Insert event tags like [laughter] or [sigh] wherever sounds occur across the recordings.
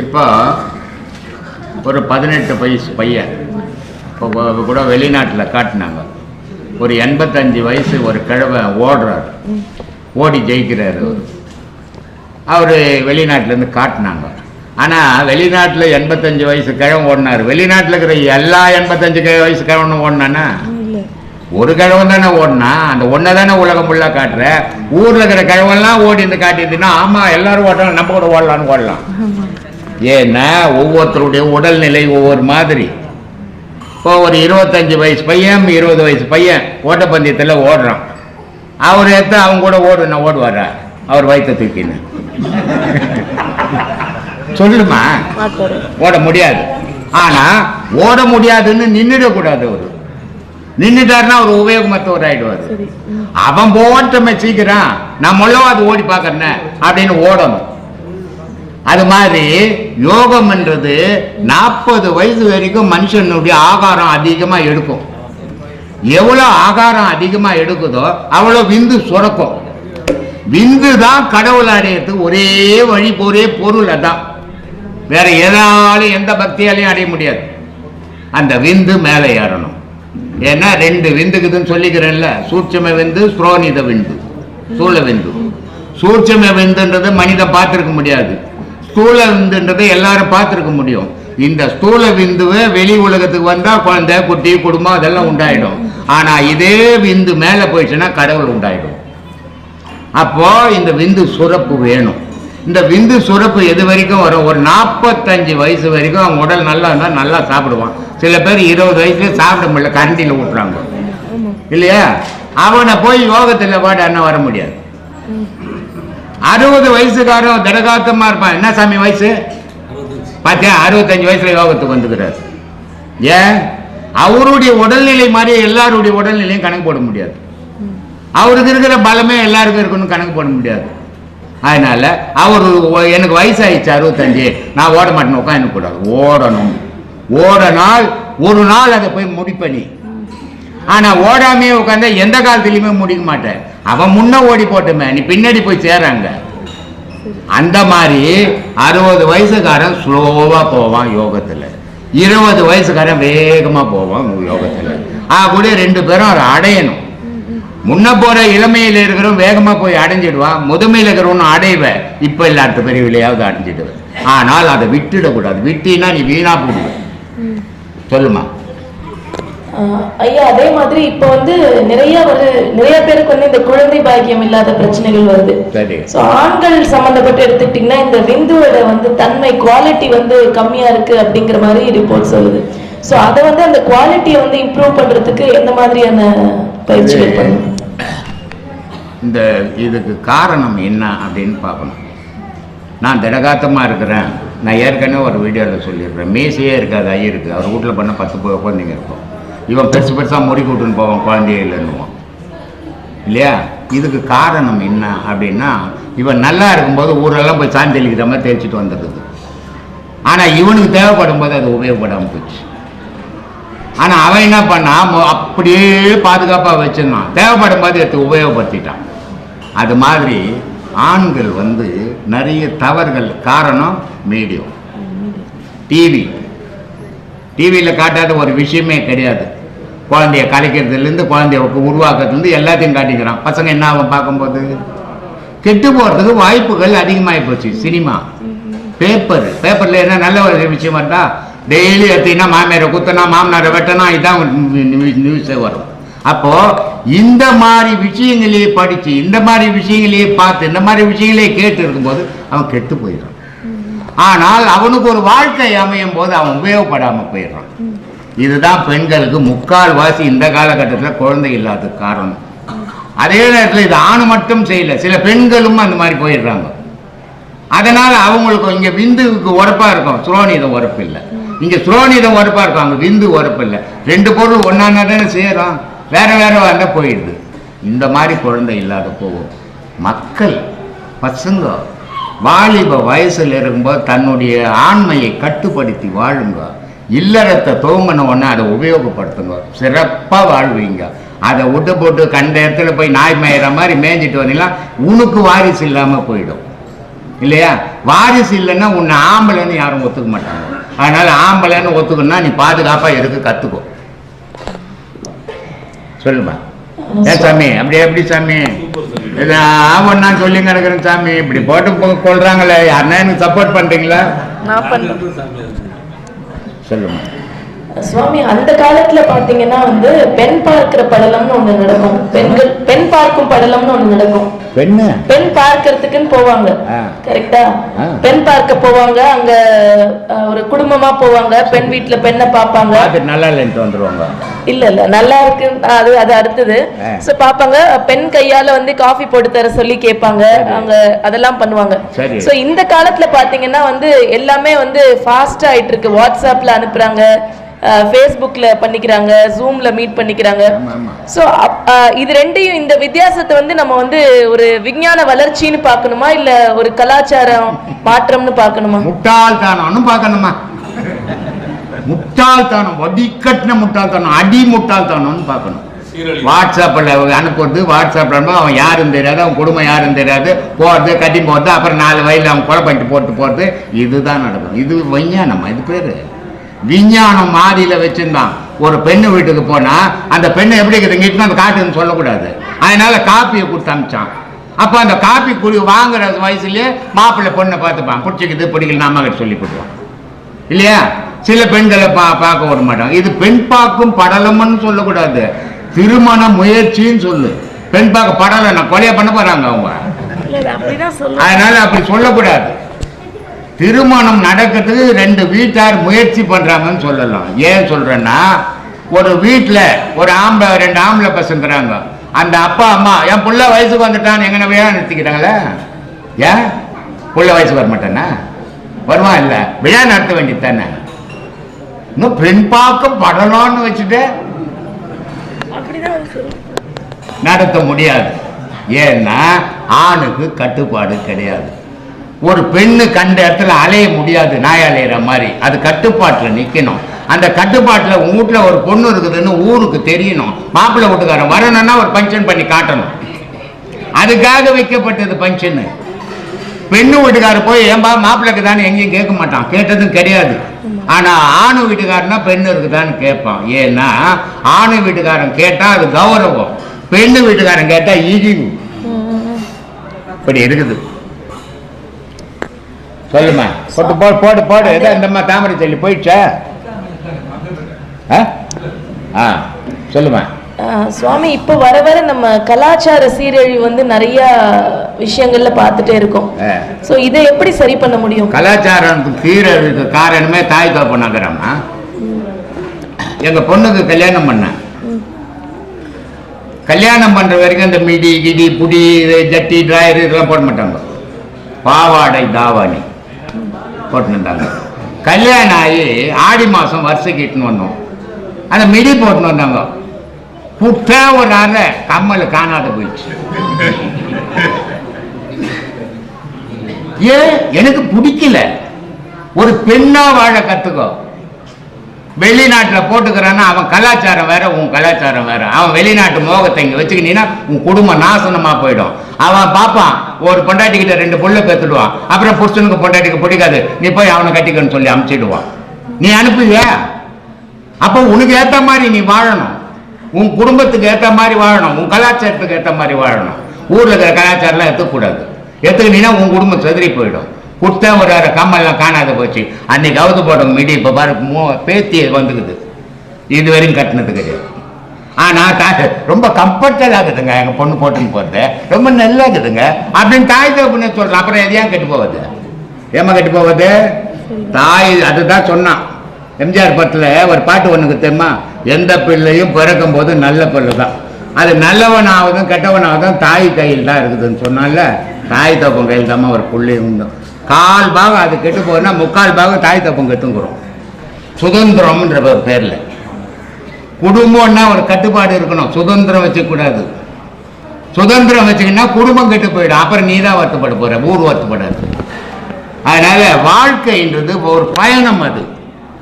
இப்போ ஒரு பதினெட்டு வயசு பையன். இப்போ கூட வெளிநாட்டில் காட்டினாங்க. ஒரு எண்பத்தஞ்சு வயசு ஒரு கிழவை ஓடுறார். ஓடி ஜெயிக்கிறார் அவர். அவர் வெளிநாட்டிலேருந்து காட்டினாங்க. ஆனால் வெளிநாட்டில் எண்பத்தஞ்சு வயசு கிழவன் ஓடினார். வெளிநாட்டில் இருக்கிற எல்லா எண்பத்தஞ்சு வயசு கிழவனும் ஓடினானா? ஒரு கிழவன் தானே ஓடினா? அந்த ஒன்றை தானே உலகம் ஃபுல்லாக காட்டுற? ஊரில் இருக்கிற கிழவெல்லாம் ஓடி இருந்து காட்டியிருந்தீங்கன்னா ஆமாம் எல்லாரும் ஓட்டலாம் நம்ம கூட ஓடலான்னு ஓடலாம். ஏன்னா ஒவ்வொருத்தருடைய உடல்நிலை ஒவ்வொரு மாதிரி. இப்போ ஒரு இருபத்தஞ்சு வயசு பையன் இருபது வயசு பையன் ஓட்டப்பந்தயத்தில் ஓடுறான். அவர் எடுத்து அவங்க கூட ஓடுனா ஓடுவாரா அவர் வயிற்ற தூக்கின்னு. [laughs] சொல்லுமா? ஓட முடியாது. ஆனா ஓட முடியாதுன்னு நின்றுடக்கூடாது அவரு. நின்றுட்டாருன்னா அவர் உபயோகமத்தவர் ஆயிடுவார் ம். அவன் போட்டமே சீக்கிரம். நான் மொல்லவாது ஓடி பார்க்கறேன் அப்படின்னு ஓடணும். அது மாதிரி யோகம்ன்றது நாற்பது வயசு வரைக்கும் மனுஷனுடைய ஆகாரம் அதிகமாக எடுக்கும். எவ்வளோ ஆகாரம் அதிகமாக எடுக்குதோ அவ்வளோ விந்து சுரக்கும். விந்து தான் கடவுள் அடையிறதுக்கு ஒரே வழி ஒரே பொருள் அதான். வேற எதாலும் எந்த பக்தியாலையும் அடைய முடியாது. அந்த விந்து மேலே ஏறணும். ஏன்னா ரெண்டு விந்துக்குதுன்னு சொல்லிக்கிறேன்ல சூட்சம விந்து ஸ்ரோனித விந்து சூழ விந்து. சூட்சம விந்துன்றது மனிதன் பார்த்துருக்க முடியாது. ஸ்தூல விந்துன்றதை எல்லாரும் பார்த்திருக்க முடியும். இந்த ஸ்தூல விந்துவை வெளி உலகத்துக்கு வந்தா குழந்தை குட்டி குடும்பம் அதெல்லாம் உண்டாயிடும். ஆனா இதே விந்து மேலே போயிடுச்சுன்னா கடவுள் உண்டாயிடும். அப்போ இந்த விந்து சுரப்பு வேணும். இந்த விந்து சுரப்பு எது வரைக்கும் வரும்? ஒரு நாற்பத்தஞ்சு வயசு வரைக்கும் அவன் உடல் நல்லா இருந்தால் நல்லா சாப்பிடுவான். சில பேர் இருபது வயசுல சாப்பிட முடியல கரண்டியில் ஊட்டுறாங்க. இல்லையா? அவனை போய் யோகத்தில் பாட அண்ணன் வர முடியாது. அறுபது வயசுக்காரன் திடகாத்தமா இருப்பான். என்ன சாமி வயசு? பார்த்தியா அறுபத்தஞ்சு வயசுல யோகத்துக்கு வந்துக்கிறார். ஏன்? அவருடைய உடல்நிலை மாதிரி எல்லாருடைய உடல்நிலையும் கணக்கு போட முடியாது. அவருக்கு இருக்கிற பலமே எல்லாருக்கும் இருக்குன்னு கணக்கு போட முடியாது. அதனால அவர் எனக்கு வயசாயிடுச்சு அறுபத்தஞ்சு. நான் ஓட மாட்டேன் உட்காந்து கூடாது ஓடணும். ஓட நாள் ஒரு நாள் அதை போய் முடிப்பணி ஆனால் ஓடாமையே உட்காந்தா எந்த காலத்துலையுமே முடிக்க மாட்டேன். அவன் முன்ன ஓடி போட்டுமே நீ பின்னாடி போய் சேராங்க. அந்த மாதிரி அறுபது வயசுக்காரன் ஸ்லோவாக போவான் யோகத்தில். இருபது வயசுக்காரன் வேகமாக போவான் யோகத்தில். ஆ கூட ரெண்டு பேரும் அதை அடையணும். முன்ன போகிற இளமையில் இருக்கிறவன் வேகமாக போய் அடைஞ்சிடுவான். முதுமையில் இருக்கிறவனும் அடைவேன் இப்போ இல்லை அடுத்த பிரிவிலையாவது அடைஞ்சிடுவேன். ஆனால் அதை விட்டுடக்கூடாது. விட்டினா நீ வீணாக போடுவேன் சொல்லுமா? ஐயா அதே மாதிரி இப்போ வந்து நிறைய ஒரு நிறைய பேருக்கு வந்து இந்த குழந்தை பாக்கியம் இல்லாத பிரச்சனைகள் வருது. ஸோ ஆண்கள் சம்மந்தப்பட்டு எடுத்துக்கிட்டிங்கன்னா இந்த விந்துவோட வந்து தன்மை குவாலிட்டி வந்து கம்மியா இருக்கு அப்படிங்கிற மாதிரி ரிப்போர்ட் சொல்லுது. ஸோ அதை வந்து அந்த குவாலிட்டியை வந்து இம்ப்ரூவ் பண்றதுக்கு எந்த மாதிரியான பயிற்சிகள் பண்ணணும்? இந்த இதுக்கு காரணம் என்ன அப்படின்னு பார்க்கணும். நான் திடகாத்தமாக இருக்கிறேன். நான் ஏற்கனவே ஒரு வீடியோவில் சொல்லியிருக்கிறேன். மீசையே இருக்காது ஐயருக்கு அவர் வீட்டில் பண்ண பத்து குழந்தைங்க இருக்கும். இவன் பெருசு பெருசாக முடி கூட்டுன்னு போவான் குழந்தைய இல்லைன்னுவான். இல்லையா? இதுக்கு காரணம் என்ன அப்படின்னா இவன் நல்லா இருக்கும்போது ஊரெல்லாம் போய் சாந்தி தெளிக்கிற மாதிரி தெளிச்சிட்டு வந்துடுது ஆனால் இவனுக்கு தேவைப்படும் போது அது உபயோகப்படாமல் போச்சு. ஆனால் அவன் என்ன பண்ணான் அப்படியே பாதுகாப்பாக வச்சிருந்தான். தேவைப்படும் போது எடுத்து உபயோகப்படுத்திட்டான். அது மாதிரி ஆண்கள் வந்து நிறைய தவறுகள் காரணம் மீடியம். டிவி டிவியில் காட்டாத ஒரு விஷயமே கிடையாது. குழந்தைய கலைக்கிறதுலேருந்து குழந்தைய உருவாக்குறதுலேருந்து எல்லாத்தையும் காட்டிக்கிறான். பசங்க என்ன ஆகும் பார்க்கும்போது? கெட்டு போகிறதுக்கு வாய்ப்புகள் அதிகமாகி போச்சு சினிமா. பேப்பர். பேப்பரில் என்ன நல்ல ஒரு விஷயம் இருந்தா டெய்லி எடுத்தீங்கன்னா மாமியாரை குத்தனா மாமனாரை வெட்டனா இதான் நியூஸே வரும். அப்போ இந்த மாதிரி விஷயங்களையே படிச்சு இந்த மாதிரி விஷயங்களையே பார்த்து இந்த மாதிரி விஷயங்களையே கேட்டு இருக்கும்போது அவன் கெட்டு போயிடுறான். ஆனால் அவனுக்கு ஒரு வாழ்க்கை அமையும் போது அவன் உபயோகப்படாம போயிடுறான். இதுதான் பெண்களுக்கு முக்கால் வாசி இந்த காலகட்டத்தில் குழந்தை இல்லாத காரணம். அதே நேரத்தில் இது ஆணு மட்டும் செய்யல சில பெண்களும் அந்த மாதிரி போயிடுறாங்க. அதனால் அவங்களுக்கு இங்கே விந்துக்கு உரப்பாக இருக்கும் சுரோனிதம் உரப்பு இல்லை. இங்கே சுரோனிதம் உரப்பாக இருக்கும் அங்கே விந்து உரப்பு இல்லை. ரெண்டு பொருள் ஒன்னா தானே சேரும் வேற வேற வந்தால் போயிடுது. இந்த மாதிரி குழந்தை இல்லாத போகும். மக்கள் பசங்க வாலிப வயசில் இருக்கும்போது தன்னுடைய ஆண்மையை கட்டுப்படுத்தி வாழுங்க. இல்லறத்தை துவங்கின உடனே அதை உபயோகப்படுத்துங்க சிறப்பாக வாழ்வீங்க. அதை விட்டு போட்டு கண்ட இடத்துல போய் நாய் மேயிற மாதிரி மேய்ஞ்சிட்டு வந்தீங்கன்னா உனக்கு வாரிசு இல்லாமல் போயிடும். இல்லையா? வாரிசு இல்லைன்னா உன்னை ஆம்பளைன்னு யாரும் ஒத்துக்க மாட்டாங்க. அதனால ஆம்பளைன்னு ஒத்துக்கணும்னா நீ பாதுகாப்பாக இருக்க கத்துக்கோ. சொல்லுமா? ஏன் சாமி? அப்படி எப்படி சாமி? இது நான் சொல்லி கிடக்குறேன் சாமி. இப்படி போட்டு கொள்றாங்களே யாருன்னா எனக்கு சப்போர்ட் பண்றீங்களா? நான் பண்றேன் சொல்லுமா சுவாமி அந்த காலத்துல பாத்தீங்கன்னா வந்து பெண் பார்க்கிற படலம்னு ஒண்ணு நடக்கும். பெண்கள் பெண் பார்க்கும் படலம்னு ஒண்ணு நடக்கும். பெண் பார்க்கறதுக்குன்னு போவாங்க. கரெக்டா. பெண் பார்க்க போவாங்க அங்க ஒரு குடும்பமா போவாங்க பெண் வீட்டுல பெண்ணை பார்த்துட்டு நல்லா இல்லைன்ட்டு வந்துருவாங்க இல்ல இல்ல நல்லா இருக்கு அது அது அடுத்தது. சோ பாப்பாங்க பெண் கையால வந்து காஃபி போட்டு தர சொல்லி கேட்பாங்க. அங்க அதெல்லாம் பண்ணுவாங்க. சோ இந்த காலத்துல பாத்தீங்கன்னா வந்து எல்லாமே வந்து ஃபாஸ்டா ஆயிட்டு இருக்கு. வாட்ஸ்அப்ல அனுப்புறாங்க. ஃபேஸ்புக்ல பண்ணிக்கிறாங்க ஜூம்ல மீட் பண்ணிக்கிறாங்க. சோ இது ரெண்டையும் இந்த வித்தியாசத்தை வந்து நம்ம வந்து ஒரு விஞ்ஞான வளர்ச்சின்னு பார்க்கணுமா? இல்ல ஒரு கலாச்சாரம் மாற்றம்னு பார்க்கணுமா? முட்டாள்தானம்னு பார்க்கணுமா? முட்டாள்தானம். வடிகட்டின முட்டாள்தானம். அடி முட்டாள்தானம்னு பார்க்கணும். வாட்ஸ்அப்பில் அனுப்புறது வாட்ஸ்அப்பில் அனுப்ப அவன் யாரும் தெரியாது அவன் குடும்பம் யாரும் தெரியாது. போகிறது கட்டி போகிறது அப்புறம் நாலு வயலில் அவன் கொலை பண்ணிட்டு போட்டு போகிறது இதுதான் நடக்கும். இது விஞ்ஞானமா? இது பேர்? விஞ்ஞானம் மாதிரியில் வச்சிருந்தான். ஒரு பெண்ணு வீட்டுக்கு போனா அந்த பெண்ணு எப்படி இருக்குது அந்த காட்டுன்னு சொல்லக்கூடாது. அதனால காப்பியை கொடுத்து அமிச்சான் அப்போ அந்த காப்பி குடி வாங்குற வயசுலயே மாப்பிள்ளை பொண்ணை பார்த்துப்பான். பிடிச்சிக்குது பிடிக்கல அம்மா கிட்ட சொல்லி கொடுவான் இல்லையா? சில பெண்களை பா பார்க்க விட மாட்டாங்க இது பெண் பார்க்கும் படலம்னு சொல்லக்கூடாது. திருமண முயற்சின்னு சொல்லு. பெண் பார்க்க படலம் நான் கொலையை பண்ண போறாங்க அவங்க. அதனால அப்படி சொல்லக்கூடாது. திருமணம் நடக்கிறதுக்கு ரெண்டு வீட்டார் முயற்சி பண்றாங்கன்னு சொல்லலாம். ஏன் சொல்றேன்னா ஒரு வீட்டில் ஒரு ஆம்பளை ரெண்டு ஆம்பளை பசங்கிறாங்க. அந்த அப்பா அம்மா என் புள்ள வயசுக்கு வந்துட்டான் எங்கன விழா நடத்திக்கிறாங்களே ஏன்? புள்ள வயசுக்கு வர மாட்டேன்னா? வருவான் இல்லை? விழா நடத்த வேண்டியது தானே? இன்னும் பெண் பார்க்க படலாம்னு வச்சுட்டு நடத்த முடியாது. ஏன்னா ஆணுக்கு கட்டுப்பாடு கிடையாது. ஒரு பெண்ணு கண்ட இடத்துல அலைய முடியாது நாய் அலையிற மாதிரி. அது கட்டுப்பாட்டில் நிற்கணும் அந்த கட்டுப்பாட்டில் உங்க வீட்டில் ஒரு பொண்ணு இருக்குதுன்னு ஊருக்கு தெரியணும். மாப்பிள்ளை வீட்டுக்காரன் வரணும்னா ஒரு ஃபங்க்ஷன் பண்ணி காட்டணும். அதுக்காக வைக்கப்பட்டது ஃபங்க்ஷனு பெண்ணு வீட்டுக்காரர் போய் ஏன்பா மாப்பிள்ளைக்கு தானே எங்கேயும் கேட்க மாட்டான். கேட்டதும் கிடையாது. ஆனால் ஆணு வீட்டுக்காரனா பெண்ணு இருக்குதான்னு கேட்பான். ஏன்னா ஆணு வீட்டுக்காரன் கேட்டால் அது கௌரவம். பெண்ணு வீட்டுக்காரன் கேட்டால் இழிவு. இப்படி இருக்குது. சொல்லுமா. போட்டு போடு போடு போடு. ஏதோ இந்தம்மா தாமரை சொல்லி போயிடுச்சா? ஆ? சொல்லுமா. சுவாமி இப்ப வர வர நம்ம கலாச்சார சீரழிவு வந்து நிறைய விஷயங்கள்ல பார்த்துட்டே இருக்கோம். சோ இதை எப்படி சரி பண்ண முடியும்? கலாச்சாரம் தீரதுக்கு காரணமே தாய் தோப்பு நகரமா எங்க பொண்ணுக்கு கல்யாணம் பண்ணேன் கல்யாணம் பண்ற வரைக்கும் இந்த மிடி கிடி புடி ஜட்டி டிராயர் இதெல்லாம் போட மாட்டாங்க. பாவாடை தாவாணி. போட்டுருந்தாங்க கல்யாணம் ஆகி ஆடி மாதம் வருஷம் இட்டுன்னு வந்தோம். அந்த மிடி போட்டுன்னு வந்தாங்க. புட்டா ஒரு அரை கம்மல் காணாத போயிடுச்சு. ஏன் எனக்கு பிடிக்கல. ஒரு பெண்ணா வாழ கத்துக்கோ. வெளிநாட்டில் போட்டுக்கிறான்னா அவன் கலாச்சாரம் வேற உன் கலாச்சாரம் வேற. அவன் வெளிநாட்டு மோகத்தை இங்கே வச்சுக்கினீங்கன்னா உன் குடும்பம் நாசனமாக போயிடும். அவன் பார்ப்பான் ஒரு பொண்டாட்டி கிட்ட ரெண்டு புள்ள பெத்துடுவான் அப்புறம் புருஷனுக்கு பொண்டாட்டிக்கு பிடிக்காது. நீ போய் அவனை கட்டிக்கன்னு சொல்லி அமுச்சிடுவான். நீ அனுப்புவியா? அப்போ உனக்கு ஏத்த மாதிரி நீ வாழணும். உன் குடும்பத்துக்கு ஏத்த மாதிரி வாழணும். உன் கலாச்சாரத்துக்கு ஏத்த மாதிரி வாழணும். ஊர்ல இருக்கிற கலாச்சாரம்லாம் எடுத்துக்கூடாது எடுத்துக்கிட்டீங்கன்னா உன் குடும்பம் செதறி போயிடும். குட்டை ஒரு அரை கம்மல்லாம் காணாத போச்சு. அன்னைக்கு அவுத்து போட்டோம் மிடி இப்போ பாரு மூ பேத்தி வந்துக்குது. இது வரையும் கட்டினது கிடையாது ஆனால் தாய் ரொம்ப கம்ஃபர்டபுள் இருக்குதுங்க எங்கள் பொண்ணு போட்டுன்னு போகிறது ரொம்ப நல்லா இருக்குதுங்க அப்படின்னு தாய் தகப்பனே சொல்றேன் அப்புறம் எதையா கெட்டு போவது ஏமா கெட்டு போவது தாய் அதுதான் சொன்னான். எம்ஜிஆர் படத்தில் ஒரு பாட்டு ஒன்றுக்கு தெரியுமா? எந்த பிள்ளையும் பிறக்கும் போது நல்ல பிள்ளை தான் அது நல்லவனாவதும் கெட்டவனாவதும் தாய் கையில் தான் இருக்குதுன்னு சொன்னால தாய் தப்பம் கையில் தான் ஒரு பிள்ளையும் உண்டு. கால் பாகம் அது கெட்டு போகுதுன்னா முக்கால் பாகம் தாய் தப்பம் கெட்டுங்கிறோம். சுதந்திரம்ன்ற ஒரு குடும்பம்னா ஒரு கட்டுப்பாடு இருக்கணும். சுதந்திரம் வச்சுக்கூடாது. சுதந்திரம் வச்சுக்கினா குடும்பம் கெட்டு போயிடும். அப்புறம் நீ தான் வருத்தப்பட போற. ஊர் வருத்தப்படாது. அதனால வாழ்க்கைன்றது ஒரு பயணம் அது.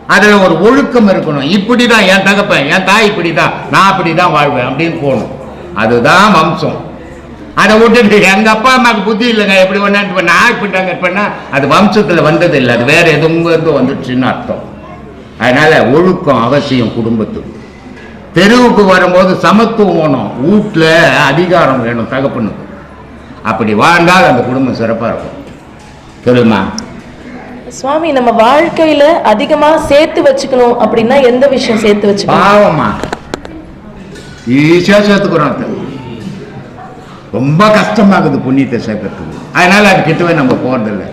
அதில் ஒரு ஒழுக்கம் இருக்கணும். இப்படி தான் என் தகப்பன் என் தாய் இப்படி தான் நான் அப்படிதான் வாழ்வேன் அப்படின்னு போகணும். அதுதான் வம்சம். அதை விட்டுட்டு எங்கள் அப்பா அம்மாவுக்கு புத்தி இல்லைங்க. எப்படி ஒன்னாட்டு நான் இப்படிட்டாங்க பண்ணா அது வம்சத்தில் வந்தது இல்லை அது வேறு எதுவும் வந்து வந்துடுச்சுன்னு அர்த்தம். அதனால் ஒழுக்கம் அவசியம் குடும்பத்துக்கு. தெருவுக்கு வரும்போது சமத்துவம் வேணும். வீட்டில் அதிகாரம் வேணும் தகப்பனுக்கு. அப்படி வாழ்ந்தால் அந்த குடும்பம் சிறப்பாக இருக்கும். தெரியுமா சுவாமி நம்ம வாழ்க்கையில அதிகமா சேர்த்து வச்சுக்கணும் அப்படின்னா எந்த விஷயம் சேர்த்து வச்சுக்கணும்? பாவமா? ஈஸியாக சேர்த்துக்கிறோம் ரொம்ப கஷ்டமாகுது புண்ணியத்தை சேர்க்கறதுக்கு. அதனால அது கிட்டவே நம்ம போகிறதில்ல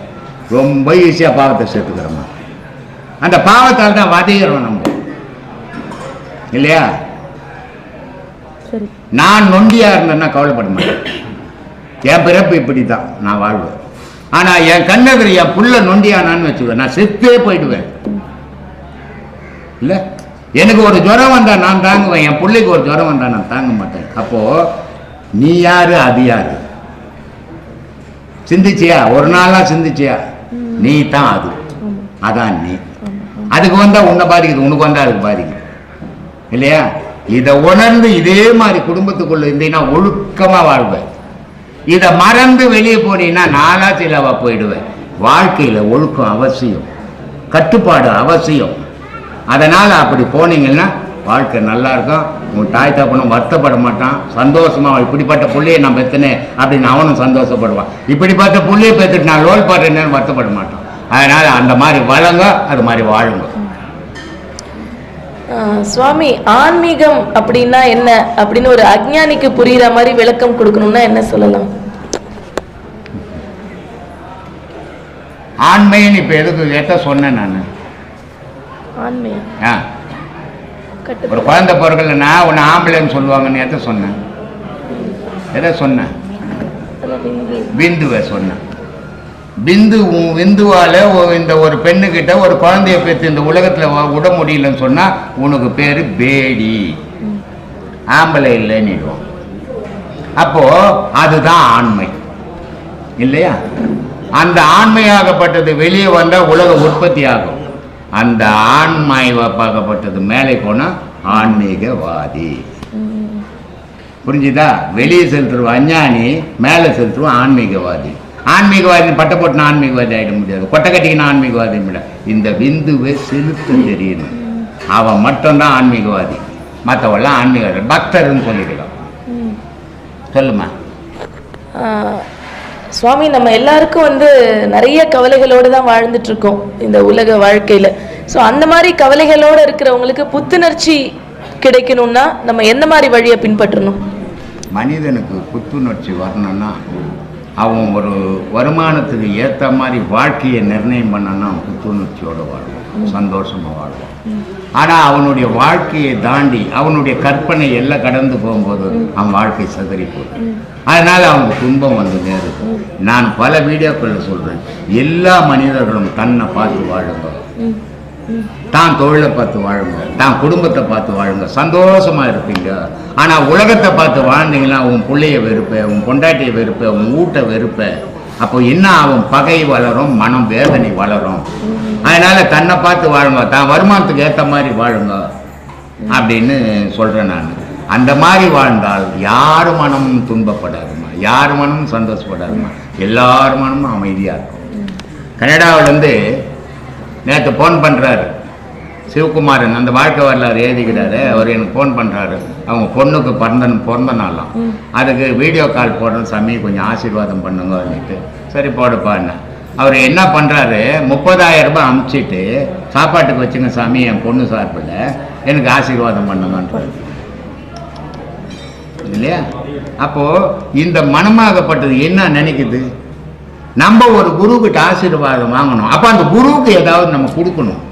ரொம்ப ஈஸியாக பாவத்தை சேர்த்துக்கிறோமா? அந்த பாவத்தால் தான் வதைகிறோம் நம்ம. இல்லையா? நான் நொண்டியா இருந்தேன்னா கவலைப்பட மாட்டேன். என் பிறப்பு இப்படி தான் நான் வாழ்வேன். ஆனா என் கண்ணெதிர என் புள்ள நொண்டியானான்னு வச்சுக்குவேன் நான் செத்தே போயிடுவேன். இல்ல? எனக்கு ஒரு ஜுரம் வந்தா நான் தாங்குவேன் என் பிள்ளைக்கு ஒரு ஜுரம் வந்தா நான் தாங்க மாட்டேன். அப்போ நீ யாரு அது யாரு? சிந்திச்சியா? ஒரு நாளா சிந்திச்சியா? நீ தான் அது. அதான் நீ. அதுக்கு வந்தா உன்னை பாதிக்குது உனக்கு வந்தா அதுக்கு பாதிக்குது. இல்லையா? இதை உணர்ந்து இதே மாதிரி குடும்பத்துக்குள்ள இருந்தீங்கன்னா ஒழுக்கமா வாழ்வேன். இதை மறந்து வெளியே போனீங்கன்னா நாளா சிலவா போயிடுவேன். வாழ்க்கையில ஒழுக்கம் அவசியம். கட்டுப்பாடு அவசியம். அதனால அப்படி போனீங்கன்னா வாழ்க்கை நல்லா இருக்கும். உன் தாய் தப்பனும் வருத்தப்பட மாட்டான். சந்தோஷமா இப்படிப்பட்ட புள்ளையை நான் பெத்தனே அப்படின்னு அவனும் சந்தோஷப்படுவான். இப்படிப்பட்ட புள்ளையை பெற்றுட்டு நான் லோல் பாடுறேன்னு வருத்தப்பட மாட்டான். அதனால அந்த மாதிரி வளங்க அது மாதிரி வாழுங்க. சுவாமி ஆன்மீகம் அப்படின்னா என்ன? அப்படின்னு ஒரு அஜ்ஞானிக்கு புரியுற மாதிரி விளக்கம் கொடுக்கணும்னா என்ன சொல்லலாம்? ஆண்மைன்னு இப்போ எதுக்கு எத்த சொன்னேன் நான். ஆன்மீகம் ஆ. கட்டு ஒரு குழந்தை நான் உன்னை ஆம்பளைன்னு சொல்லுவாங்கன்னு எதை சொன்னேன்? எதை சொன்னேன்? பிந்துவை சொன்னேன். பிந்து விந்துவால் இந்த ஒரு பெண்ணுக்கிட்ட ஒரு குழந்தைய பெற்று இந்த உலகத்தில் விட முடியலன்னு சொன்னால் உனக்கு பேர் பேடி. ஆம்பளை இல்லைன்னுடுவோம் அப்போ அதுதான் ஆண்மை. இல்லையா? அந்த ஆண்மையாகப்பட்டது வெளியே வந்தால் உலக உற்பத்தி ஆகும். அந்த ஆண்மையாகப்பட்டது மேலே போனால் ஆன்மீகவாதி. புரிஞ்சுதா? வெளியே செலுத்துருவோம் அஞ்ஞானி மேலே செலுத்துருவோம் ஆன்மீகவாதி. ஆன்மீகவாதி பட்டை போட்டுன ஆன்மீகவாதி ஆகிட முடியாது. கொட்டை கட்டிக்கின ஆன்மீகவாதி விட இந்த விந்துவை செலுத்த தெரியணும் அவன் மட்டும்தான் ஆன்மீகவாதி. மற்றவெல்லாம் ஆன்மீகவாதி. பக்தர்னு சொல்லிக்கலாம். சொல்லுமா? சுவாமி நம்ம எல்லாருக்கும் வந்து நிறைய கவலைகளோடு தான் வாழ்ந்துட்டு இருக்கோம் இந்த உலக வாழ்க்கையில. ஸோ அந்த மாதிரி கவலைகளோட இருக்கிறவங்களுக்கு புத்துணர்ச்சி கிடைக்கணும்னா நம்ம எந்த மாதிரி வழியை பின்பற்றணும்? மனிதனுக்கு புத்துணர்ச்சி வரணும்னா அவன் ஒரு வருமானத்துக்கு ஏற்ற மாதிரி வாழ்க்கையை நிர்ணயம் பண்ணனா அவன் புத்துணர்ச்சியோட வாழ்வான் சந்தோஷமாக வாழ்வான் ஆனால் அவனுடைய வாழ்க்கையை தாண்டி அவனுடைய கற்பனை எல்லாம் கடந்து போகும்போது அவன் வாழ்க்கை சதறி போகுது அதனால் அவனுக்கு துன்பம் வந்து நேருது நான் பல வீடியோக்களில் சொல்கிறேன் எல்லா மனிதர்களும் தன்னை பார்த்து வாழுங்க. தான் தொழிலை பார்த்து வாழுங்க தான் குடும்பத்தை பார்த்து வாழுங்க. சந்தோஷமா இருப்பீங்க. ஆனால் உலகத்தை பார்த்து வாழ்ந்தீங்கன்னா உன் பிள்ளைய வெறுப்ப உன் பொண்டாட்டியை வெறுப்ப உன் வீட்டை வெறுப்ப. அப்போ என்ன ஆகும்? பகை வளரும் மனம் வேதனை வளரும். அதனால் தன்னை பார்த்து வாழுங்க தான் வருமானத்துக்கு ஏற்ற மாதிரி வாழுங்க அப்படின்னு சொல்கிறேன் நான். அந்த மாதிரி வாழ்ந்தால் யார் மனமும் துன்பப்படாதுமா? யார் மனமும் சந்தோஷப்படாதுமா? எல்லார் மனமும் அமைதியாக இருக்கும். கனடாவிலேருந்து நேற்று ஃபோன் பண்ணுறாரு சிவகுமாரன் அந்த வாழ்க்கை வரலாறு எழுதிக்கிறாரு. அவர் எனக்கு ஃபோன் பண்ணுறாரு அவங்க பொண்ணுக்கு பிறந்த பிறந்த நாளாம் அதுக்கு வீடியோ கால் போடுறேன் சாமி கொஞ்சம் ஆசீர்வாதம் பண்ணுங்க அப்படின்ட்டு. சரி போடுப்பான்னு அவர் என்ன பண்ணுறாரு முப்பதாயிரம் ரூபாய் அமுச்சிட்டு சாப்பாட்டுக்கு வச்சுங்க சாமி என் பொண்ணு சார்பில் எனக்கு ஆசீர்வாதம் பண்ணுங்கன்றாரு. இல்லையா? அப்போ இந்த மனமாகப்பட்டது என்ன நினைக்குது? நம்ம ஒரு குருக்கிட்ட ஆசீர்வாதம் வாங்கணும். அப்போ அந்த குருவுக்கு ஏதாவது நம்ம கொடுக்கணும்.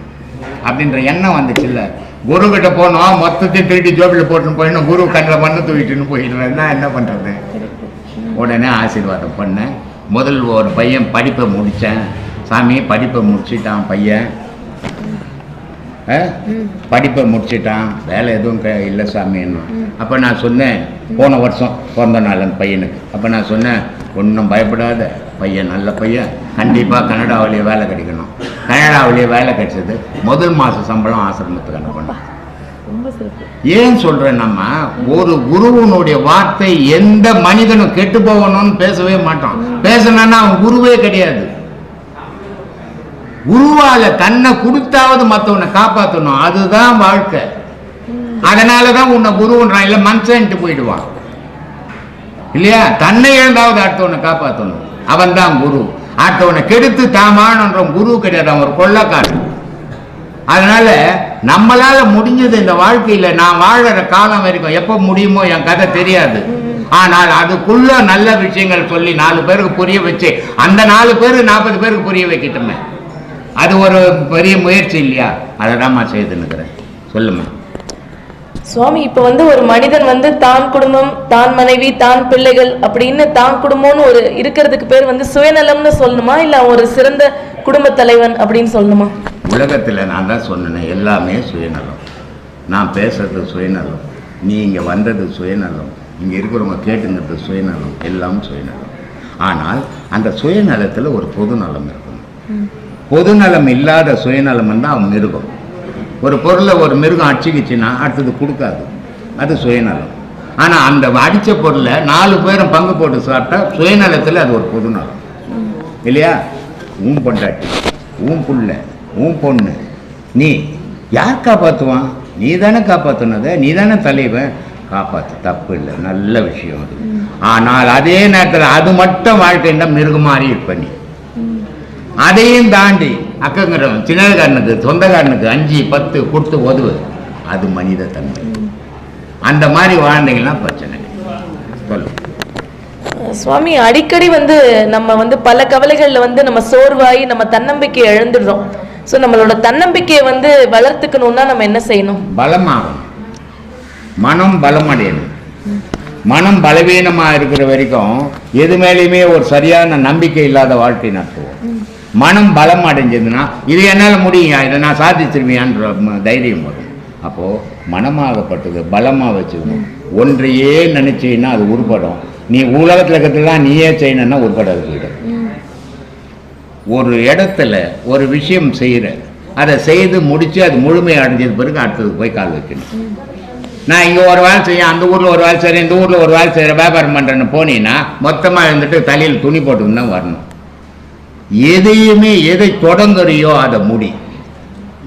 அப்படின்ற எண்ணம் வந்துச்சுல்ல. குரு குருக்கிட்ட போனோம் மொத்தத்தையும் திருட்டி ஜோபியில் போட்டுன்னு போயிடணும் குரு கண்ணில் மண்ணை தூக்கிட்டுன்னு போயிடுறேன்னா என்ன பண்ணுறது உடனே ஆசீர்வாதம் பண்ணேன் முதல் ஒரு பையன் படிப்பை முடித்தேன் சாமி படிப்பை முடிச்சிட்டான் பையன். ஆ? படிப்பை முடிச்சிட்டான். வேலை எதுவும் க இல்லை சாமின்னு. அப்போ நான் சொன்னேன் போன வருஷம் பிறந்த நாள் அந்த பையனுக்கு. அப்போ நான் சொன்னேன் ஒன்றும் பயப்படாத. பையன் நல்ல பையன். கண்டிப்பாக கனடாவிலேயே வேலை கிடைக்கணும். கனடாவிலேயே வேலை கிடைச்சது முதல் மாத சம்பளம் ஆசிரமத்துக்கு அனுப்பணும். ஏன் சொல்றேன் நம்ம? ஒரு குருவனுடைய வார்த்தை எந்த மனிதனும் கெட்டு போகணும்னு பேசவே மாட்டான். பேசினான்னா அவன் குருவே கிடையாது. குருவால தன்னை கொடுத்தாவது மத்தவனை காப்பாத்தணும். அதுதான் வாழ்க்கை. அதனாலதான் உன்னை குருன்றான் இல்ல மனுஷன்ட்டு போயிடுவான். இல்லையா? தன்னை இழந்தாவது அடுத்தவனை காப்பாத்தணும். அவன் தான் குரு. அடுத்தவனை கெடுத்து தாமானன்ற குரு கிடையாது அவன் ஒரு கொள்ளக்காரன். அதனால நம்மளால முடிஞ்சது இந்த வாழ்க்கையில நான் வாழற காலம் வரைக்கும் எப்போ முடியுமோ என் கதை தெரியாது. ஆனால் அதுக்குள்ள நல்ல விஷயங்கள் சொல்லி நாலு பேருக்கு புரிய வச்சு அந்த நாலு பேர் நாற்பது பேருக்கு புரிய வைக்கட்டுமே. அது ஒரு பெரிய முயற்சி இல்லையா? அதை தான் நான் செய்துன்னுக்கிறேன். சொல்லுமா சுவாமி இப்ப வந்து ஒரு மனிதன் வந்து தான் குடும்பம் தான் மனைவி தான் பிள்ளைகள் அப்படின்னு தான் குடும்பம்னு ஒரு இருக்கிறதுக்கு பேர் வந்து சுயநலம்னு சொல்லணுமா? இல்ல ஒரு சிறந்த குடும்ப தலைவன் அப்படின்னு சொல்லணுமா? உலகத்தில் நான் தான் சொன்னேன் எல்லாமே சுயநலம். நான் பேசுறது சுயநலம். நீ இங்கே வந்தது சுயநலம். இங்கே இருக்கிறவங்க கேட்டுங்கிறது சுயநலம். எல்லாம் சுயநலம். ஆனால் அந்த சுயநலத்தில் ஒரு பொதுநலம் இருக்கணும். பொதுநலம் இல்லாத சுயநலம் தான் அவன் மிருகம் ஒரு பொருளை ஒரு மிருகம் அடிச்சுக்கிச்சுன்னா அடுத்தது கொடுக்காது. அது சுயநலம். ஆனால் அந்த அடித்த பொருளை நாலு பேரும் பங்கு போட்டு சாப்பிட்டா சுயநலத்தில் அது ஒரு பொதுநலம். இல்லையா? உன் பொண்டாட்டி உன் புள்ள உன் பொண்ணு. நீ யார் காப்பாற்றுவான் நீ தானே காப்பாற்றுனதை நீ தானே தலைவன். காப்பாற்று தப்பு இல்லை. நல்ல விஷயம் அது. ஆனால் அதே நேரத்தில் அது மட்டும் வாழ்க்கைன்னா மிருகமாறி இருப்ப நீ. அதையும் தாண்டி அக்கங்கிறவன் சின்னகாரனுக்கு சொந்தக்காரனுக்கு அஞ்சு பத்து கொடுத்து உதவு அது மனித தன்மை. அந்த மாதிரி வாழ்ந்தீங்கன்னா பிரச்சனை. சொல்லு. சுவாமி அடிக்கடி வந்து நம்ம வந்து பல கவலைகள்ல வந்து நம்ம சோர்வாகி நம்ம தன்னம்பிக்கையை இழந்துடுறோம். ஸோ நம்மளோட தன்னம்பிக்கையை வந்து வளர்த்துக்கணும்னா நம்ம என்ன செய்யணும்? பலமாகும் மனம் பலமடையணும். மனம் பலவீனமா இருக்கிற வரைக்கும் எது மேலேயுமே ஒரு சரியான நம்பிக்கை இல்லாத வாழ்க்கை நடத்துவோம். மனம் பலம் அடைஞ்சதுன்னா இது என்னால் முடியும்? இதை நான் சாதிச்சிருவியான்ற ம- தைரியம் வரும். அப்போது மனமாகப்பட்டது பலமாக வச்சுக்கணும். ஒன்றையே நினச்சின்னா அது உருப்படும். நீ உலகத்தில் இருக்கிறதுலாம் நீயே செய்யணும்னா உருப்படாது போயிடும். ஒரு இடத்துல ஒரு விஷயம் செய்கிற அதை செய்து முடித்து அது முழுமை அடைஞ்சது பிறகு அடுத்தது போய் கால் வைக்கணும். நான் இங்கே ஒரு வேலை செய்ய அந்த ஊரில் ஒரு வேலை செய்கிறேன் இந்த ஊரில் ஒரு வேலை செய்கிற வியாபாரம் பண்ணுறேன்னு போனீங்கன்னா மொத்தமாக இருந்துட்டு தலையில் துணி போட்டுன்னு தான் வரணும். எதையுமே எதை தொடங்குறியோ அதை முடி.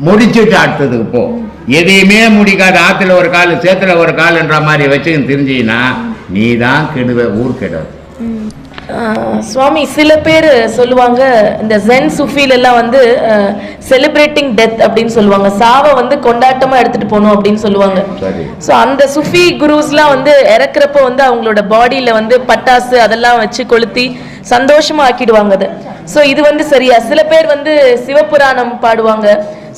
முடிச்சுட்டு அடுத்ததுக்கு போ. எதையுமே முடிக்காத ஆற்றுல ஒரு கால் சேத்துல ஒரு கால்ன்ற மாதிரி வச்சுக்கின்னு தெரிஞ்சின்னா நீ தான் கெடுவ ஊர் ஆஹ் சுவாமி சில பேர் சொல்லுவாங்க இந்த ஜென் சுஃபில எல்லாம் வந்து செலிப்ரேட்டிங் டெத் அப்படின்னு சொல்லுவாங்க. சாவை வந்து கொண்டாட்டமா எடுத்துட்டு போகணும் அப்படின்னு சொல்லுவாங்க. ஸோ அந்த சுஃபி குருஸ்லாம் வந்து இறக்குறப்ப வந்து அவங்களோட பாடியில வந்து பட்டாசு அதெல்லாம் வச்சு கொளுத்தி சந்தோஷமா ஆக்கிடுவாங்க அதை. ஸோ இது வந்து சரியா? சில பேர் வந்து சிவபுராணம் பாடுவாங்க.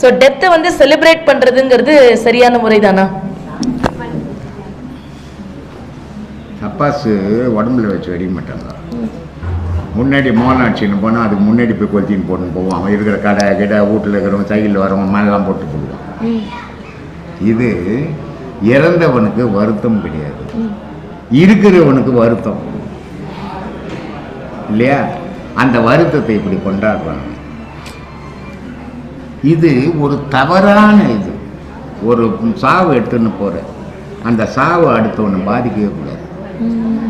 ஸோ டெத்தை வந்து செலிப்ரேட் பண்ணுறதுங்கிறது சரியான முறைதானா? தப்பாசு உடம்புல வச்சு வெடிக்க மாட்டாங்க. முன்னாடி மோனாட்சின்னு போனால் அதுக்கு முன்னாடி போய் கொளுத்தின்னு போட்டுன்னு போவோம். அவன் இருக்கிற கடை கிடை வீட்டில் இருக்கிறவங்க சைக்கிளில் வரவங்க மேலாம் போட்டு போடுவான். இது இறந்தவனுக்கு வருத்தம் கிடையாது. இருக்கிறவனுக்கு வருத்தம். இல்லையா? அந்த வருத்தத்தை இப்படி கொண்டாடுறாங்க. இது ஒரு தவறான இது. ஒரு சாவு எடுத்துன்னு போற. அந்த சாவு அடுத்தவனை பாதிக்கவே கூடாது.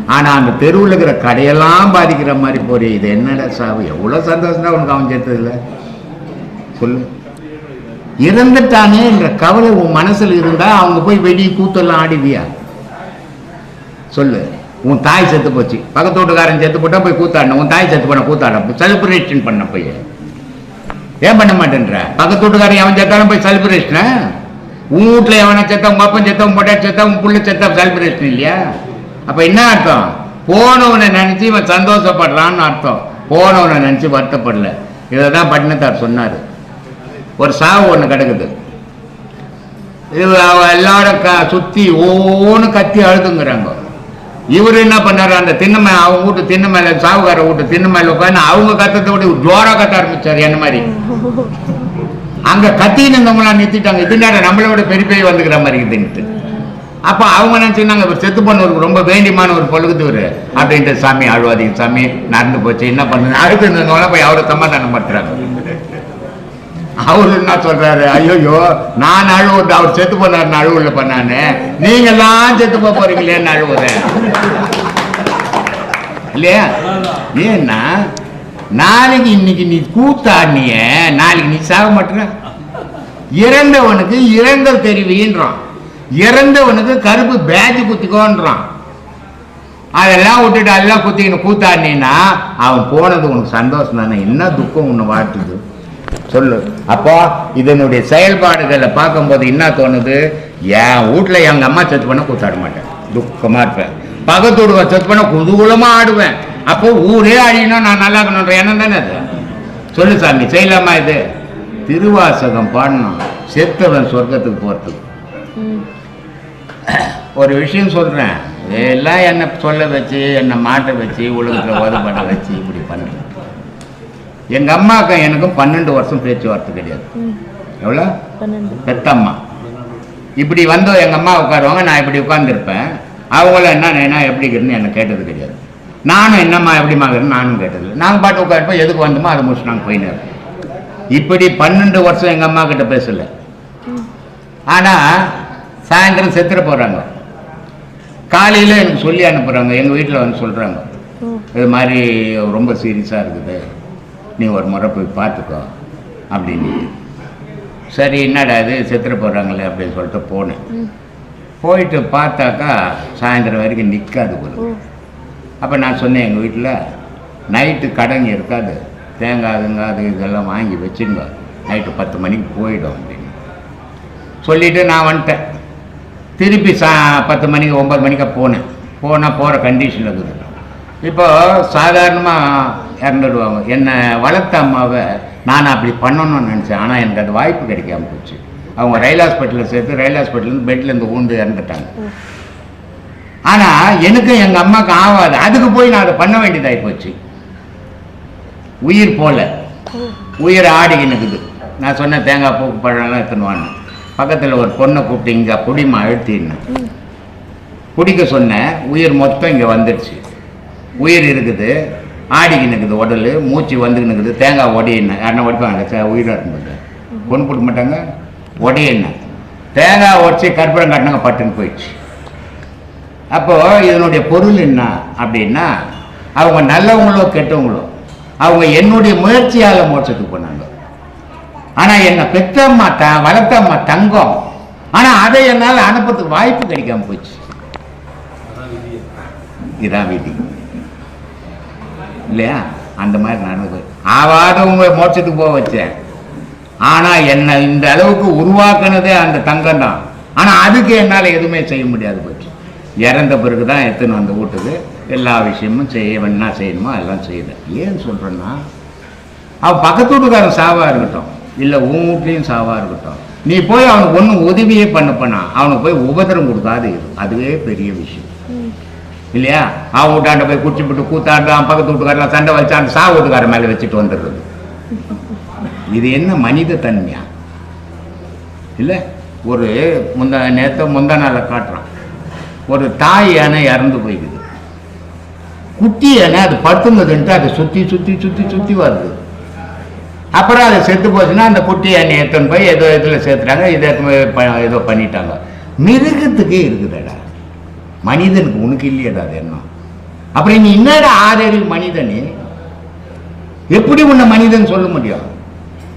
ஆனா அந்த தெருவில் இருக்கிற கடையெல்லாம் பாதிக்கிற மாதிரி போறே. இது என்னடா சாவு? எவ்வளவு சந்தோஷம் தான் உனக்கு அவன் சேர்த்ததில்ல சொல்லு. இறந்துட்டானே என்ற கவலை உன் மனசுல இருந்தா அவங்க போய் வெடி கூத்தெல்லாம் ஆடிவியா சொல்லு. உன் தாய் செத்து போச்சு. பக்கத்து வீட்டுக்காரன் செத்து போட்டா போய் கூத்தாடணும். உன் தாய் செத்து போன கூத்தாட செலிப்ரேஷன் பண்ண போய். ஏன் பண்ண மாட்டேன்ற? பக்கத்து வீட்டுக்காரன் அவன் செத்தாலும் போய் செலிப்ரேஷனா உன் வீட்டில் எவனை செத்த உங்க அப்பன் செத்த உன் பொட்டா செத்த உன் புள்ள செத்த செலிப்ரேஷன் இல்லையா? அப்போ என்ன அர்த்தம்? போனவனை நினச்சி இவன் சந்தோஷப்படுறான்னு அர்த்தம். போனவனை நினச்சி வருத்தப்படல. இதை தான் பட்டினத்தார் சொன்னார். ஒரு சாவு ஒன்று கிடக்குது. இது அவன் எல்லாரும் க சுற்றி ஓன்னு கத்தி அழுதுங்கிறாங்க. இவர் என்ன பண்ணாரு? அந்த திண்ணை அவங்க வீட்டு திண்ணை சாவுகார சாவுக்கார வீட்டு திண்ணை உட்காந்து அவங்க கத்தத்தை விட ஜோரா கத்த ஆரம்பிச்சாரு என்ன மாதிரி? அங்க கத்தின்னு இருந்தவங்களாம் நிறுத்திட்டாங்க. இது நேரம் நம்மளை விட பெரிய பெரிய வந்துக்கிற மாதிரி இருக்குதுன்ட்டு அப்போ அவங்க நினச்சிருந்தாங்க இவர் செத்து பண்ணவருக்கு ரொம்ப வேண்டியமான ஒரு பொழுகுதுவர் அப்படின்ட்டு சாமி அழுவாதீங்க சாமி நடந்து போச்சு. என்ன பண்ணுது அடுத்து இருந்தவங்களாம் போய் அவரை சமாதானம் படுத்துறாங்க அவரு என்ன சொல்றாரு? ஐயோ நான் அழுவுறது அவர் செத்து போனார் அழுவுல பண்ணானு நீங்க எல்லாம் செத்து போக போறீங்களேன்னு அழுவுறேன் இல்லையா? ஏன்னா நாளைக்கு இன்னைக்கு நீ கூத்தாடினிய நாளைக்கு நீ சாக மாட்டேற. இறந்தவனுக்கு இரங்கல் தெரிவின்றான் இறந்தவனுக்கு கருப்பு பேஜ் குத்திக்கோன்றான். அதெல்லாம் விட்டுட்டு அதெல்லாம் குத்திக்கின்னு கூத்தாடினா அவன் போனது உனக்கு சந்தோஷம் தானே? என்ன துக்கம் உன்னை வாழ்த்துது? சொல்லு. அப்போ இதனுடைய செயல்பாடுகளை பார்க்கும்போது என்ன தோணுது? என் வீட்டில் எங்கள் அம்மா செத்து பண்ண கூத்தாட மாட்டேன். துக்கமாக இருப்பேன். பக்கத்து செத்து பண்ண குதூகூலமாக ஆடுவேன். அப்போ ஊரே அழியணும் நான் நல்லா இருக்கணுன்ற எண்ணம் தானே அது? சொல்லு சாமி செய்யலாமா இது? திருவாசகம் பாடணும். செத்தவன் சொர்க்கத்துக்கு போகிறதுக்கு ஒரு விஷயம் சொல்கிறேன் எல்லாம் என்னை சொல்ல வச்சு என்னை மாட்ட வச்சு உலகத்தில் ஓதப்பட வச்சு இப்படி பண்ணுறேன் எங்கள் அம்மாக்கும் எனக்கும் பன்னெண்டு வருஷம் பேச்சுவார்த்தை கிடையாது. எவ்வளோ? பெத்தம்மா. இப்படி வந்து எங்கள் அம்மா உட்காருவாங்க நான் இப்படி உட்காந்துருப்பேன் அவங்கள என்ன என்ன எப்படி இருக்குன்னு என்னை கேட்டது கிடையாது. நானும் என்னம்மா எப்படிமா இருக்குன்னு நானும் கேட்டது நாங்கள் பாட்டு உட்காருப்போம் எதுக்கு வந்தோமோ அதை முடிச்சு நாங்கள் போயின்னு இருப்போம். இப்படி பன்னெண்டு வருஷம் எங்கள் அம்மா கிட்ட பேசலை. ஆனால் சாயந்தரம் செத்துற போகிறாங்க காலையில் எனக்கு சொல்லி அனுப்புகிறாங்க எங்கள் வீட்டில் வந்து சொல்கிறாங்க இது மாதிரி ரொம்ப சீரியஸாக இருக்குது. நீ ஒரு முறை போய் பார்த்துக்கோ அப்படின்னு சரி என்னடா இது? செத்துற போகிறாங்களே அப்படின்னு சொல்லிட்டு போனேன். போயிட்டு பார்த்தாக்கா சாயந்தரம் வரைக்கும் நிற்காது போல. அப்போ நான் சொன்னேன் எங்கள் வீட்டில் நைட்டு கடன் இருக்காது. தேங்காய் அதுங்க அது இதெல்லாம் வாங்கி வச்சுங்க நைட்டு பத்து மணிக்கு போயிடும் அப்படின்னு. சொல்லிவிட்டு நான் வந்துட்டேன். திருப்பி சா பத்து மணிக்கு ஒம்பது மணிக்கு போனேன். போனால் போகிற கண்டிஷன் இருக்குது இப்போ சாதாரணமாக இறந்துடுவாங்க. என்னை வளர்த்த அம்மாவை நான் அப்படி பண்ணணும்னு நினச்சேன். ஆனால் எனக்கு அது வாய்ப்பு கிடைக்காம போச்சு. அவங்க ரயில் ஹாஸ்பிட்டலில் சேர்த்து ரயில் ஹாஸ்பிட்டலேருந்து பெட்லேருந்து ஊண்டு இறந்துட்டாங்க. ஆனால் எனக்கும் எங்கள் அம்மாவுக்கு ஆகாது அதுக்கு போய் நான் அதை பண்ண வேண்டியதாகி போச்சு. உயிர் போல. உயிர் ஆடிக்கின்னு இருக்குது நான் சொன்னேன் தேங்காய் பூ பழம்லாம் எடுத்துன்னு பக்கத்தில் ஒரு பொண்ணை கூப்பிட்டு இங்கே புடிமா அழுத்தின்னு குடிக்க சொன்னேன். உயிர் மொத்தம் இங்கே வந்துடுச்சு. உயிர் இருக்குது. ஆடிக்கின்னு இருக்குது உடல் மூச்சு வந்துக்கின்னு இருக்குது தேங்காய் உடையின்னு யாருன்னா உடைப்பாங்க சே உயிராக இருக்கும்போது பொண்ணு கொடுக்க மாட்டாங்க உடையின்னு தேங்காய் உடச்சி கற்பூரம் காட்டினாங்க பட்டுன்னு போயிடுச்சு. அப்போது இதனுடைய பொருள் என்ன அப்படின்னா அவங்க நல்லவங்களோ கெட்டவங்களோ அவங்க என்னுடைய முயற்சியால் மோட்சத்துக்கு போனாங்க. ஆனால் என்னை பெத்தம்மா த வளர்த்தம்மா தங்கம். ஆனால் அதை என்னால் அனுப்புறதுக்கு வாய்ப்பு கிடைக்காம போச்சு இதான் விதி. இல்லையா? அந்த மாதிரி நடந்தது உங்களை மோட்சத்துக்கு போக வச்சேன். ஆனால் என்னை இந்த அளவுக்கு உருவாக்குனதே அந்த தங்கம் தான். ஆனால் அதுக்கு என்னால் எதுவுமே செய்ய முடியாது போச்சு. இறந்த பிறகு தான் எடுத்துன்னு அந்த வீட்டுக்கு எல்லா விஷயமும் செய்ய வேணா செய்யணுமோ? எல்லாம் செய்யுது ஏன் சொல்கிறேன்னா அவன் பக்கத்து வீட்டுக்காரன் சாவாக இருக்கட்டும். இல்லை உன் வீட்லேயும் சாவாக இருக்கட்டும். நீ போய் அவனுக்கு ஒன்றும் உதவியே பண்ண பண்ணா அவனுக்கு போய் உபதிரம் கொடுக்காது இது. அதுவே பெரிய விஷயம். இல்லையா? அவன் வீட்டாண்ட போய் குடிச்சு போட்டு கூத்தாடுறான் பக்கத்து வீட்டுக்காரெல்லாம் சண்டை வச்சாண்டு அந்த சா வீட்டுக்கார மேலே வச்சுட்டு வந்துடுறது. இது என்ன மனித தன்மையா? இல்லை? ஒரு முந்த நேற்ற முந்தா நாளை காட்டுறான். ஒரு தாய் யானை இறந்து போய்க்குது. குட்டி யானை அது படுத்துனதுன்ட்டு அதை சுற்றி சுற்றி சுற்றி சுற்றி வருது. அப்புறம் அதை செத்து போச்சுன்னா அந்த குட்டி யானை எடுத்துன்னு போய் ஏதோ இதில் சேர்த்துட்டாங்க இதை போய் ப- ஏதோ பண்ணிட்டாங்க. மிருகத்துக்கே இருக்குதுடா. மனிதனுக்கு உனக்கு இல்லையடா அது என்ன? அப்புறம் நீ என்னடா ஆறறிவு மனிதனே? எப்படி உன்னை மனிதன் சொல்ல முடியும்?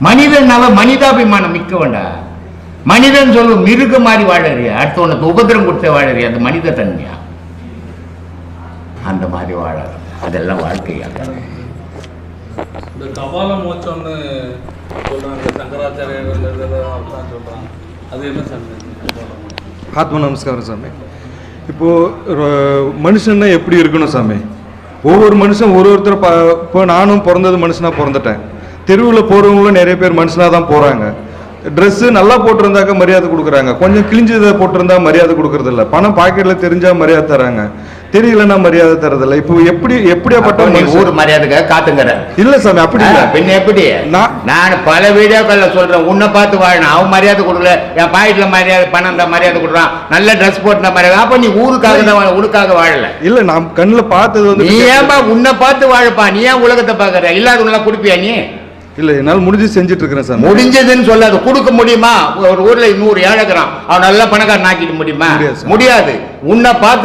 மனிதனால மனிதாபிமானம் மிக்க வேண்டா மனிதன் சொல்லும் மிருக மாதிரி வாழறியா அடுத்து உனக்கு உபத்திரம் கொடுத்த வாழறியா அது மனித தன்மையா? அந்த மாதிரி வாழாது அதெல்லாம் வாழ்க்கையா? இந்த கபால மோட்சம்னு சொல்றாங்க அர்த்தம் சொல்றாங்க. அது என்ன சாமி? ஆத்ம நமஸ்காரம் சாமி. இப்போது மனுஷன்னா எப்படி இருக்கணும் சாமி? ஒவ்வொரு மனுஷன் ஒரு ஒருத்தர் ப இப்போ நானும் பிறந்தது மனுஷனாக பிறந்துட்டேன். தெருவில் போகிறவங்களும் நிறைய பேர் மனுஷனாக தான் போகிறாங்க ட்ரெஸ்ஸு நல்லா போட்டிருந்தாக்க மரியாதை கொடுக்குறாங்க. கொஞ்சம் கிழிஞ்சதை போட்டிருந்தா மரியாதை கொடுக்கறதில்ல. பணம் பாக்கெட்டில் தெரிஞ்சால் மரியாதை தராங்க. தெரியலன்னா மரியாதை தரதில்ல. இப்போ எப்படி எப்படியாப்பட்ட நீ ஊர் மரியாதைக்காக காத்துங்கிற இல்லை சாமி அப்படி இல்லை. பின்ன எப்படி? நான்- பல வீடியோக்கள்ல சொல்றேன். உன்னை பார்த்து வாழணும் அவன் மரியாதை கொடுக்கல. என் பாக்கெட்ல மரியாதை பணம் தான் மரியாதை கொடுக்குறான். நல்ல ட்ரெஸ் போட்டு மரியாதை. அப்ப நீ ஊருக்காக தான் உனக்காக வாழல. இல்லை நான் கண்ணில் பார்த்தது நீ வந்து ஏன்பா உன்னை பார்த்து வாழப்பா? நீ ஏன் உலகத்தை பாக்குற இல்லாதவங்களாம் குடிப்பியா நீ? இல்ல என்னால் முடிஞ்சு செஞ்சுட்டு இருக்கிறேன் சாமி. முடிஞ்சதுன்னு சொல்லாது. கொடுக்க முடியுமா? ஒரு ஊர்ல நூறு ஏழைக்கிறான். அவன் நல்லா பணக்காரன் ஆக்கிட முடியுமா? முடியாது சார். முடியாது. உன்னை பார்த்து